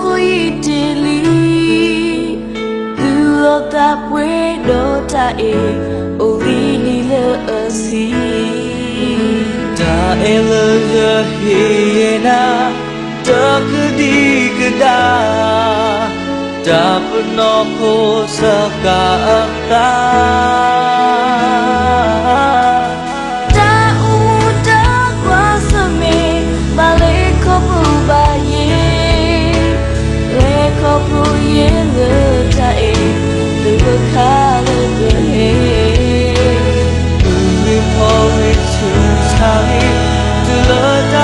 poitili Du lo ta pwe do ta e Uli ni le asi ဒါအလရဟေနာတကဒီ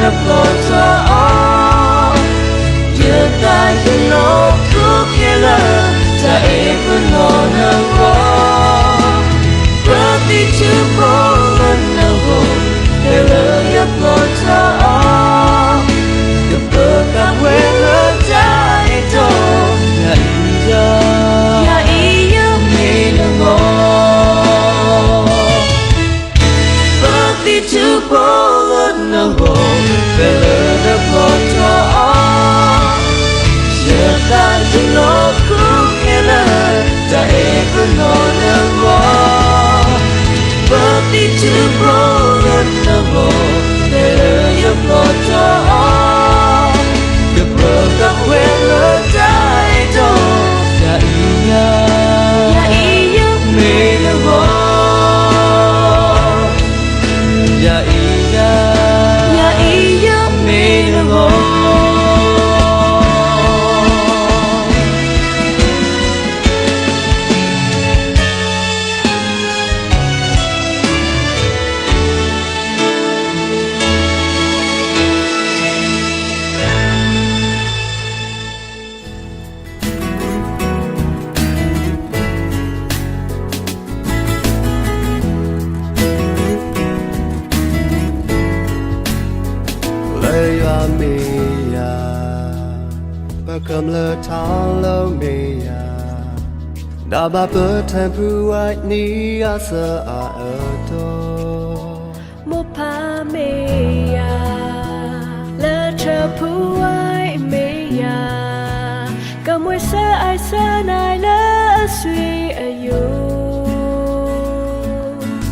นับโลดเธอออกเยือกได้คือนกทุกเยลาจะเอกเป็นโลนังรอ Birthday to บ ပကံလထောင်းလုံးမေယာဒါဘပထံဖူဝိုက်နီယာဆာအာတော် mo pa me ya la cha pu ai me ya kam we sa ai sa nai la sui ayo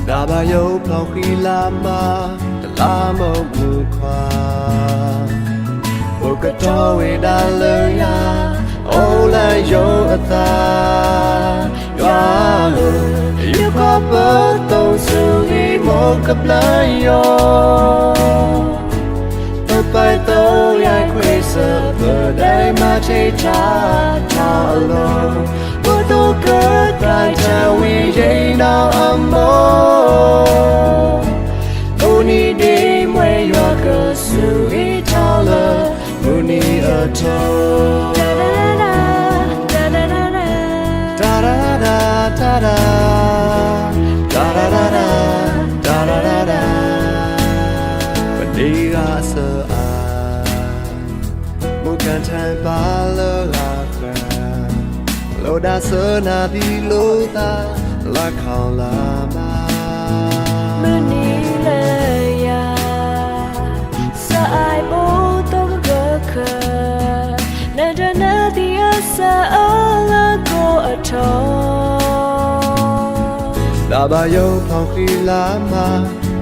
ဒါဘယုတ်ဖောက်ခီလာမတလာမုံမူခွာ ဘုကတော်ဝေဒါလယာအိုလာယောအသာရွာယူကပတောဆူဂီမောကပလယောတော့ပိုက်တော့ရိုက်ခွေစပဒို Lakalama Manila ala ko ato La ba yo phong khi la ma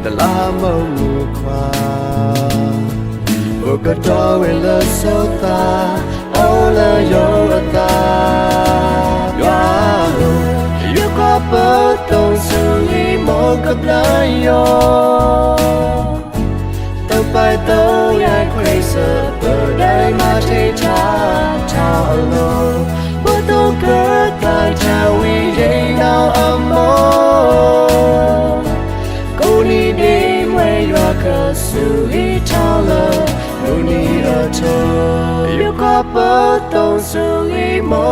da la mo mu kwa O ka to we la so ta o la yo la ta. Yo lo yo ko pa tong su ni mo ka la yo Tao pai tao ya crazy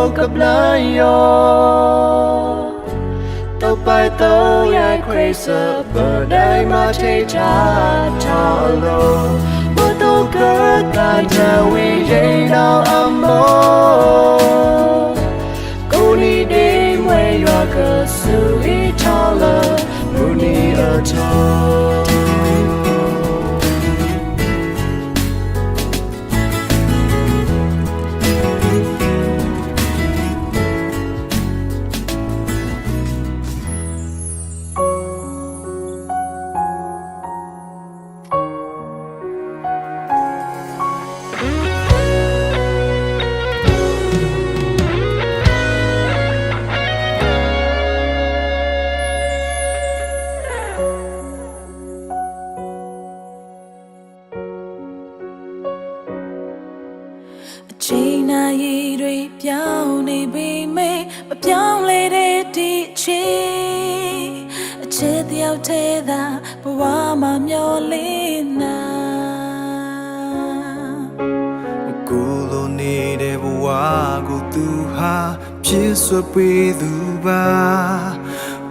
tau kap na yo tau pai tau yai kwe sa per dai cha cha lo mo tau ka ta cha we ye nao amo ko ni de mwe yo ka su i cha lo mu ni a ပြောင်းလဲတဲ့ဒီအချိန်အချစ်တယောက်တည်းသာဘဝမှာမျောလင်းနာကိုလိုနေတဲ့ဘဝကိုသူဟာဖြစ်ဆွပေးသူပါ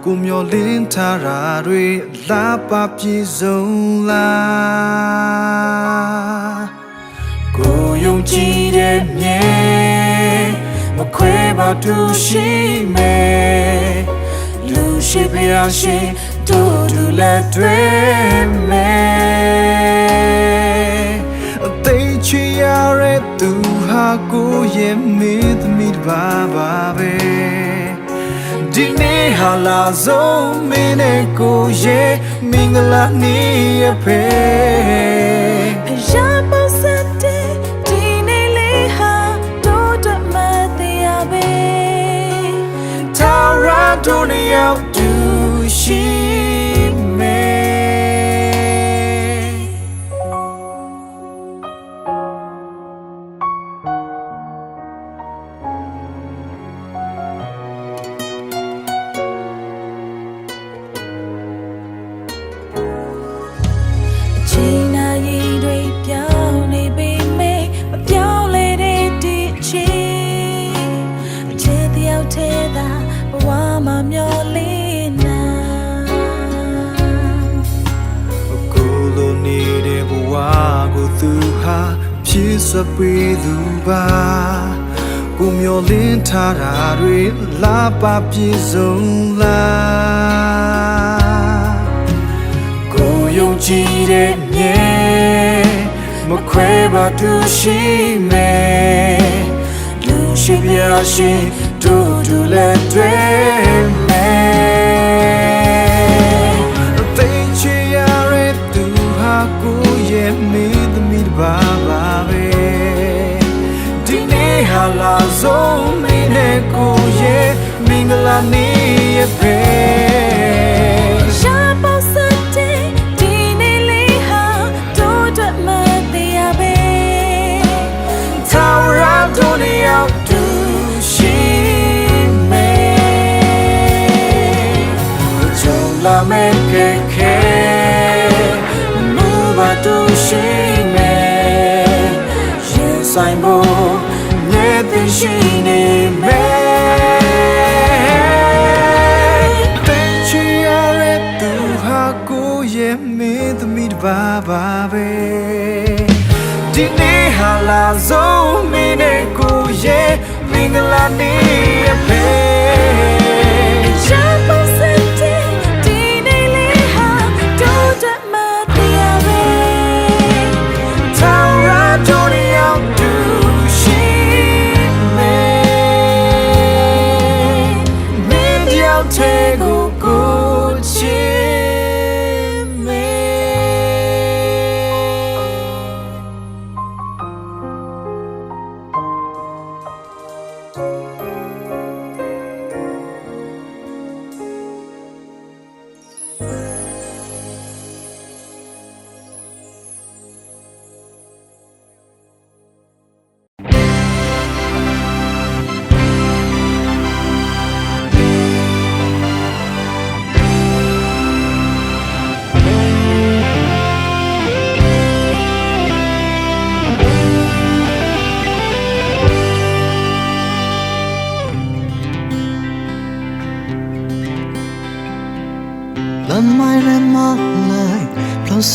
ကိုမျောလင်းထားတာတွေလာပါပြေဆုံးလားကိုယုံကြည်တဲ့မြဲ မခွဲပါတူရှိမယ်လူရှိပြရရှိတို့တူလက်တွေမယ်အသိချီရတဲ့သူဟာကိုရဲ့မေသမီးတစ်ပါးပါပဲဒီနေ့ဟာလာဆုံးမင်းနဲ့ကိုရဲ့မင်္ဂလာနေ့ရဲ့ဖေအရာပေါ don't know how to she ဖြစ်ဆွပေးသူပါကိုမျောလင်းထားတာတွေလာပါပြေဆုံးလားကိုယုံကြည်တဲ့မြဲမခွဲပါသူရှိမယ်လူရှိပြရှိတို့တူလက်တွေ လာဆုံးမင်းနဲ့ကိုရဲ့မင်္ဂလာနေ့ရဲ့ပဲလာမဲ့ခဲခဲမူပါတူရှိမဲ့ရင်ဆိုင်ဖို့ ရှိနေမယ်ပဲချီရတဲ့သူဟာကိုယ့်ရဲ့မေးသမီးတစ်ပါးပါပဲဒီနေ့ဟာလာဆုံးမင်းနဲ့ကိုယ့်ရဲ့မင်္ဂလာနေ့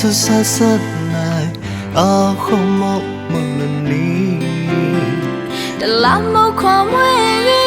Plo sa sa sa nai A ho mo mo le ni တလာမခွန်ဝဲရီ